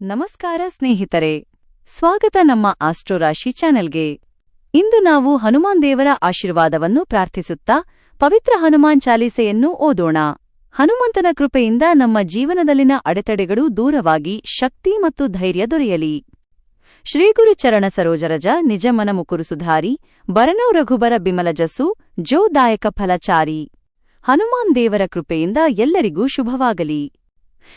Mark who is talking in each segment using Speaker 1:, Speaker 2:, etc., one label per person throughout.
Speaker 1: ನಮಸ್ಕಾರ ಸ್ನೇಹಿತರೆ, ಸ್ವಾಗತ ನಮ್ಮ ಆಸ್ಟ್ರೋರಾಶಿ ಚಾನೆಲ್ಗೆ. ಇಂದು ನಾವು ಹನುಮಾನ್ ದೇವರ ಆಶೀರ್ವಾದವನ್ನು ಪ್ರಾರ್ಥಿಸುತ್ತಾ ಪವಿತ್ರ ಹನುಮಾನ್ ಚಾಲೀಸೆಯನ್ನು ಓದೋಣ. ಹನುಮಂತನ ಕೃಪೆಯಿಂದ ನಮ್ಮ ಜೀವನದಲ್ಲಿನ ಅಡೆತಡೆಗಳು ದೂರವಾಗಿ ಶಕ್ತಿ ಮತ್ತು ಧೈರ್ಯ ದೊರೆಯಲಿ. ಶ್ರೀಗುರು ಚರಣ ಸರೋಜರಜ ನಿಜಮನ ಮುಕುರು ಸುಧಾರಿ ಬರನೌ ರಘುಬರ ಬಿಮಲಜಸ್ಸು ಜೋದಾಯಕ ಫಲಚಾರಿ. ಹನುಮಾನ್ ದೇವರ ಕೃಪೆಯಿಂದ ಎಲ್ಲರಿಗೂ ಶುಭವಾಗಲಿ.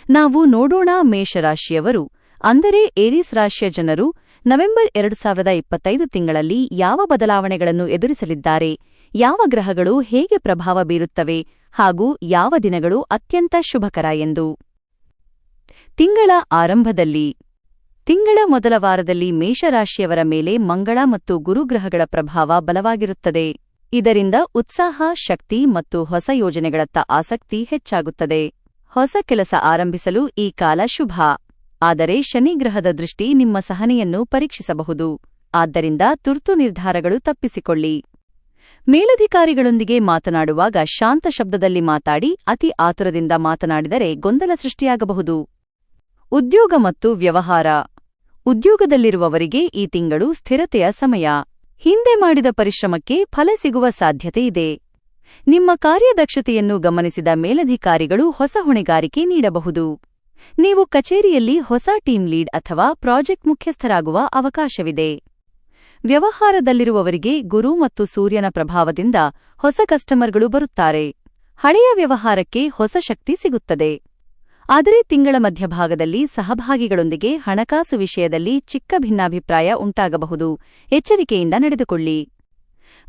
Speaker 1: ನಾವು ನೋಡೋಣ ಮೇಷರಾಶಿಯವರು. ಅಂದರೆ ಏರಿಸ್ ರಾಶಿಯ ಜನರು ನವೆಂಬರ್ ಎರಡು ಸಾವಿರದ ಇಪ್ಪತ್ತೈದು ತಿಂಗಳಲ್ಲಿ ಯಾವ ಬದಲಾವಣೆಗಳನ್ನು ಎದುರಿಸಲಿದ್ದಾರೆ, ಯಾವ ಗ್ರಹಗಳು ಹೇಗೆ ಪ್ರಭಾವ ಬೀರುತ್ತವೆ ಹಾಗೂ ಯಾವ ದಿನಗಳು ಅತ್ಯಂತ ಶುಭಕರ ಎಂದು. ತಿಂಗಳ ಆರಂಭದಲ್ಲಿ. ತಿಂಗಳ ಮೊದಲ ವಾರದಲ್ಲಿ ಮೇಷರಾಶಿಯವರ ಮೇಲೆ ಮಂಗಳ ಮತ್ತು ಗುರುಗ್ರಹಗಳ ಪ್ರಭಾವ ಬಲವಾಗಿರುತ್ತದೆ. ಇದರಿಂದ ಉತ್ಸಾಹ, ಶಕ್ತಿ ಮತ್ತು ಹೊಸ ಯೋಜನೆಗಳತ್ತ ಆಸಕ್ತಿ ಹೆಚ್ಚಾಗುತ್ತದೆ. ಹೊಸ ಕೆಲಸ ಆರಂಭಿಸಲು ಈ ಕಾಲ ಶುಭ. ಆದರೆ ಶನಿಗ್ರಹದ ದೃಷ್ಟಿ ನಿಮ್ಮ ಸಹನೆಯನ್ನು ಪರೀಕ್ಷಿಸಬಹುದು. ಆದ್ದರಿಂದ ತುರ್ತು ನಿರ್ಧಾರಗಳು ತಪ್ಪಿಸಿಕೊಳ್ಳಿ. ಮೇಲಧಿಕಾರಿಗಳೊಂದಿಗೆ ಮಾತನಾಡುವಾಗ ಶಾಂತ ಶಬ್ದದಲ್ಲಿ ಮಾತಾಡಿ, ಅತಿ ಆತುರದಿಂದ ಮಾತನಾಡಿದರೆ ಗೊಂದಲ ಸೃಷ್ಟಿಯಾಗಬಹುದು. ಉದ್ಯೋಗ ಮತ್ತು ವ್ಯವಹಾರ. ಉದ್ಯೋಗದಲ್ಲಿರುವವರಿಗೆ ಈ ತಿಂಗಳು ಸ್ಥಿರತೆಯ ಸಮಯ. ಹಿಂದೆ ಮಾಡಿದ ಪರಿಶ್ರಮಕ್ಕೆ ಫಲ ಸಿಗುವ ಸಾಧ್ಯತೆ ಇದೆ. ನಿಮ್ಮ ಕಾರ್ಯದಕ್ಷತೆಯನ್ನು ಗಮನಿಸಿದ ಮೇಲಧಿಕಾರಿಗಳು ಹೊಸ ಹೊಣೆಗಾರಿಕೆ ನೀಡಬಹುದು. ನೀವು ಕಚೇರಿಯಲ್ಲಿ ಹೊಸ ಟೀಮ್ ಲೀಡ್ ಅಥವಾ ಪ್ರಾಜೆಕ್ಟ್ ಮುಖ್ಯಸ್ಥರಾಗುವ ಅವಕಾಶವಿದೆ. ವ್ಯವಹಾರದಲ್ಲಿರುವವರಿಗೆ ಗುರು ಮತ್ತು ಸೂರ್ಯನ ಪ್ರಭಾವದಿಂದ ಹೊಸ ಕಸ್ಟಮರ್ಗಳು ಬರುತ್ತಾರೆ. ಹಳೆಯ ವ್ಯವಹಾರಕ್ಕೆ ಹೊಸ ಶಕ್ತಿ ಸಿಗುತ್ತದೆ. ಆದರೆ ತಿಂಗಳ ಮಧ್ಯಭಾಗದಲ್ಲಿ ಸಹಭಾಗಿಗಳೊಂದಿಗೆ ಹಣಕಾಸು ವಿಷಯದಲ್ಲಿ ಚಿಕ್ಕ ಭಿನ್ನಾಭಿಪ್ರಾಯ ಉಂಟಾಗಬಹುದು. ಎಚ್ಚರಿಕೆಯಿಂದ ನಡೆದುಕೊಳ್ಳಿ.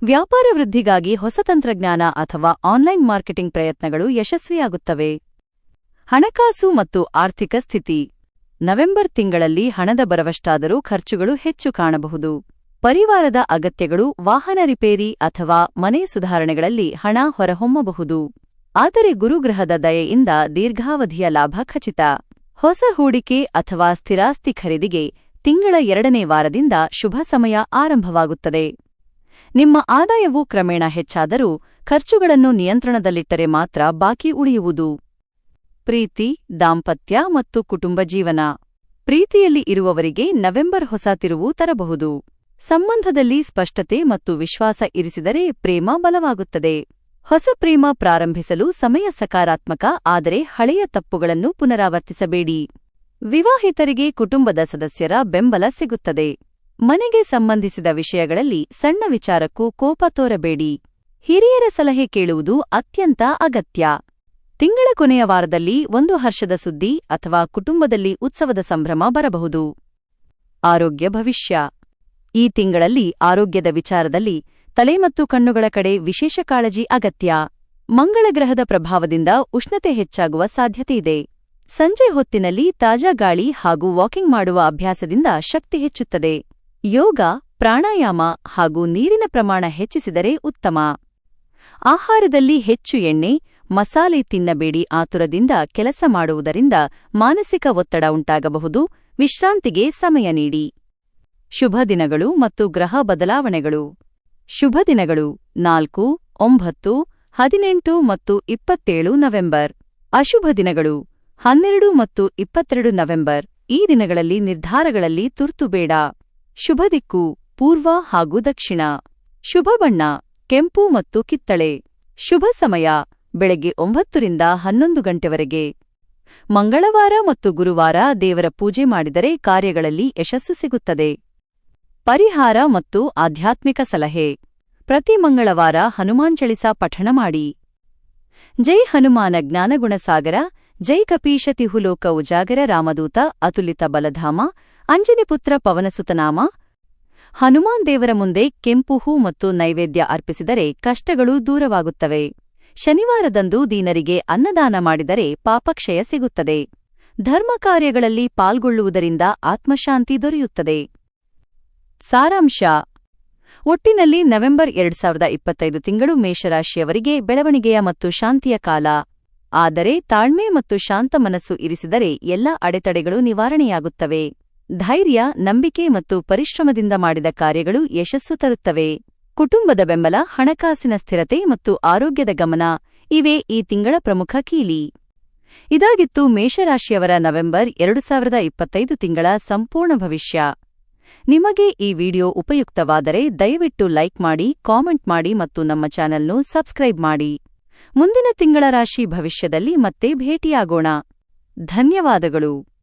Speaker 1: ವ್ಯಾಪಾರ ವೃದ್ಧಿಗಾಗಿ ಹೊಸ ತಂತ್ರಜ್ಞಾನ ಅಥವಾ ಆನ್ಲೈನ್ ಮಾರ್ಕೆಟಿಂಗ್ ಪ್ರಯತ್ನಗಳು ಯಶಸ್ವಿಯಾಗುತ್ತವೆ. ಹಣಕಾಸು ಮತ್ತು ಆರ್ಥಿಕ ಸ್ಥಿತಿ. ನವೆಂಬರ್ ತಿಂಗಳಲ್ಲಿ ಹಣದ ಬರವಷ್ಟಾದರೂ ಖರ್ಚುಗಳು ಹೆಚ್ಚು ಕಾಣಬಹುದು. ಪರಿವಾರದ ಅಗತ್ಯಗಳು, ವಾಹನ ರಿಪೇರಿ ಅಥವಾ ಮನೆ ಸುಧಾರಣೆಗಳಲ್ಲಿ ಹಣ ಹೊರಹೊಮ್ಮಬಹುದು. ಆದರೆ ಗುರುಗ್ರಹದ ದಯೆಯಿಂದ ದೀರ್ಘಾವಧಿಯ ಲಾಭ ಖಚಿತ. ಹೊಸ ಹೂಡಿಕೆ ಅಥವಾ ಸ್ಥಿರಾಸ್ತಿ ಖರೀದಿಗೆ ತಿಂಗಳ ಎರಡನೇ ವಾರದಿಂದ ಶುಭ ಸಮಯ ಆರಂಭವಾಗುತ್ತದೆ. ನಿಮ್ಮ ಆದಾಯವು ಕ್ರಮೇಣ ಹೆಚ್ಚಾದರೂ ಖರ್ಚುಗಳನ್ನು ನಿಯಂತ್ರಣದಲ್ಲಿಟ್ಟರೆ ಮಾತ್ರ ಬಾಕಿ ಉಳಿಯುವುದು. ಪ್ರೀತಿ, ದಾಂಪತ್ಯ ಮತ್ತು ಕುಟುಂಬ ಜೀವನ. ಪ್ರೀತಿಯಲ್ಲಿ ಇರುವವರಿಗೆ ನವೆಂಬರ್ ಹೊಸ ತಿರುವು ತರಬಹುದು. ಸಂಬಂಧದಲ್ಲಿ ಸ್ಪಷ್ಟತೆ ಮತ್ತು ವಿಶ್ವಾಸ ಇರಿಸಿದರೆ ಪ್ರೇಮ ಬಲವಾಗುತ್ತದೆ. ಹೊಸ ಪ್ರೇಮ ಪ್ರಾರಂಭಿಸಲು ಸಮಯ ಸಕಾರಾತ್ಮಕ, ಆದರೆ ಹಳೆಯ ತಪ್ಪುಗಳನ್ನು ಪುನರಾವರ್ತಿಸಬೇಡಿ. ವಿವಾಹಿತರಿಗೆ ಕುಟುಂಬದ ಸದಸ್ಯರ ಬೆಂಬಲ ಸಿಗುತ್ತದೆ. ಮನೆಗೆ ಸಂಬಂಧಿಸಿದ ವಿಷಯಗಳಲ್ಲಿ ಸಣ್ಣ ವಿಚಾರಕ್ಕೂ ಕೋಪ ತೋರಬೇಡಿ. ಹಿರಿಯರ ಸಲಹೆ ಕೇಳುವುದು ಅತ್ಯಂತ ಅಗತ್ಯ. ತಿಂಗಳ ಕೊನೆಯ ವಾರದಲ್ಲಿ ಒಂದು ಹರ್ಷದ ಸುದ್ದಿ ಅಥವಾ ಕುಟುಂಬದಲ್ಲಿ ಉತ್ಸವದ ಸಂಭ್ರಮ ಬರಬಹುದು. ಆರೋಗ್ಯ ಭವಿಷ್ಯ. ಈ ತಿಂಗಳಲ್ಲಿ ಆರೋಗ್ಯದ ವಿಚಾರದಲ್ಲಿ ತಲೆ ಮತ್ತು ಕಣ್ಣುಗಳ ಕಡೆ ವಿಶೇಷ ಕಾಳಜಿ ಅಗತ್ಯ. ಮಂಗಳ ಗ್ರಹದ ಪ್ರಭಾವದಿಂದ ಉಷ್ಣತೆ ಹೆಚ್ಚಾಗುವ ಸಾಧ್ಯತೆಯಿದೆ ಸಂಜೆ ಹೊತ್ತಿನಲ್ಲಿ ತಾಜಾ ಗಾಳಿ ಹಾಗೂ ವಾಕಿಂಗ್ ಮಾಡುವ ಅಭ್ಯಾಸದಿಂದ ಶಕ್ತಿ ಹೆಚ್ಚುತ್ತದೆ. ಯೋಗ, ಪ್ರಾಣಾಯಾಮ ಹಾಗೂ ನೀರಿನ ಪ್ರಮಾಣ ಹೆಚ್ಚಿಸಿದರೆ ಉತ್ತಮ. ಆಹಾರದಲ್ಲಿ ಹೆಚ್ಚು ಎಣ್ಣೆ ಮಸಾಲೆ ತಿನ್ನಬೇಡಿ ಆತುರದಿಂದ ಕೆಲಸ ಮಾಡುವುದರಿಂದ ಮಾನಸಿಕ ಒತ್ತಡ ಉಂಟಾಗಬಹುದು. ವಿಶ್ರಾಂತಿಗೆ ಸಮಯ ನೀಡಿ. ಶುಭ ದಿನಗಳು ಮತ್ತು ಗ್ರಹ ಬದಲಾವಣೆಗಳು. ಶುಭ ದಿನಗಳು ನಾಲ್ಕು, ಒಂಬತ್ತು, ಹದಿನೆಂಟು ಮತ್ತು ಇಪ್ಪತ್ತೇಳು ನವೆಂಬರ್. ಅಶುಭ ದಿನಗಳು ಹನ್ನೆರಡು ಮತ್ತು ಇಪ್ಪತ್ತೆರಡು ನವೆಂಬರ್. ಈ ದಿನಗಳಲ್ಲಿ ನಿರ್ಧಾರಗಳಲ್ಲಿ ತುರ್ತು ಬೇಡ. ಶುಭ ದಿಕ್ಕು ಪೂರ್ವ ಹಾಗೂ ದಕ್ಷಿಣ. ಶುಭ ಬಣ್ಣ, ಕೆಂಪು ಮತ್ತು ಕಿತ್ತಳೆ. ಶುಭ ಸಮಯ ಬೆಳಗ್ಗೆ ಒಂಬತ್ತರಿಂದ ಹನ್ನೊಂದು ಗಂಟೆವರೆಗೆ. ಮಂಗಳವಾರ ಮತ್ತು ಗುರುವಾರ ದೇವರ ಪೂಜೆ ಮಾಡಿದರೆ ಕಾರ್ಯಗಳಲ್ಲಿ ಯಶಸ್ಸು ಸಿಗುತ್ತದೆ. ಪರಿಹಾರ ಮತ್ತು ಆಧ್ಯಾತ್ಮಿಕ ಸಲಹೆ. ಪ್ರತಿ ಮಂಗಳವಾರ ಹನುಮಾನ್ ಚಳಿಸ ಪಠಣ ಮಾಡಿ. ಜೈ ಹನುಮಾನ ಜ್ಞಾನಗುಣಸಾಗರ, ಜೈ ಕಪೀಶತಿಹುಲೋಕ ಉಜಾಗರ ರಾಮದೂತ, ಅತುಲಿತ ಬಲಧಾಮ ಅಂಜನಿಪುತ್ರ ಪವನಸುತನಾಮ. ಹನುಮಾನ್ ದೇವರ ಮುಂದೆ ಕೆಂಪು ಹೂ ಮತ್ತು ನೈವೇದ್ಯ ಅರ್ಪಿಸಿದರೆ ಕಷ್ಟಗಳು ದೂರವಾಗುತ್ತವೆ. ಶನಿವಾರದಂದು ದೀನರಿಗೆ ಅನ್ನದಾನ ಮಾಡಿದರೆ ಪಾಪಕ್ಷಯ ಸಿಗುತ್ತದೆ. ಧರ್ಮ ಕಾರ್ಯಗಳಲ್ಲಿ ಪಾಲ್ಗೊಳ್ಳುವುದರಿಂದ ಆತ್ಮಶಾಂತಿ ದೊರೆಯುತ್ತದೆ. ಸಾರಾಂಶ. ಒಟ್ಟಿನಲ್ಲಿ ನವೆಂಬರ್ ಎರಡ್ ಸಾವಿರದ ಇಪ್ಪತ್ತೈದು ತಿಂಗಳು ಮೇಷರಾಶಿಯವರಿಗೆ ಬೆಳವಣಿಗೆಯ ಮತ್ತು ಶಾಂತಿಯ ಕಾಲ. ಆದರೆ ತಾಳ್ಮೆ ಮತ್ತು ಶಾಂತ ಮನಸ್ಸು ಇರಿಸಿದರೆ ಎಲ್ಲ ಅಡೆತಡೆಗಳು ನಿವಾರಣೆಯಾಗುತ್ತವೆ. ಧೈರ್ಯ, ನಂಬಿಕೆ ಮತ್ತು ಪರಿಶ್ರಮದಿಂದ ಮಾಡಿದ ಕಾರ್ಯಗಳು ಯಶಸ್ಸು ತರುತ್ತವೆ. ಕುಟುಂಬದ ಬೆಂಬಲ, ಹಣಕಾಸಿನ ಸ್ಥಿರತೆ ಮತ್ತು ಆರೋಗ್ಯದ ಗಮನ ಇವೇ ಈ ತಿಂಗಳ ಪ್ರಮುಖ ಕೀಲಿ. ಇದಾಗಿತ್ತು ಮೇಷರಾಶಿಯವರ ನವೆಂಬರ್ ಎರಡು ಸಾವಿರದ ಇಪ್ಪತ್ತೈದು ತಿಂಗಳ ಸಂಪೂರ್ಣ ಭವಿಷ್ಯ. ನಿಮಗೆ ಈ ವಿಡಿಯೋ ಉಪಯುಕ್ತವಾದರೆ ದಯವಿಟ್ಟು ಲೈಕ್ ಮಾಡಿ, ಕಾಮೆಂಟ್ ಮಾಡಿ ಮತ್ತು ನಮ್ಮ ಚಾನೆಲ್ನು ಸಬ್ಸ್ಕ್ರೈಬ್ ಮಾಡಿ. ಮುಂದಿನ ತಿಂಗಳ ರಾಶಿ ಭವಿಷ್ಯದಲ್ಲಿ ಮತ್ತೆ ಭೇಟಿಯಾಗೋಣ. ಧನ್ಯವಾದಗಳು.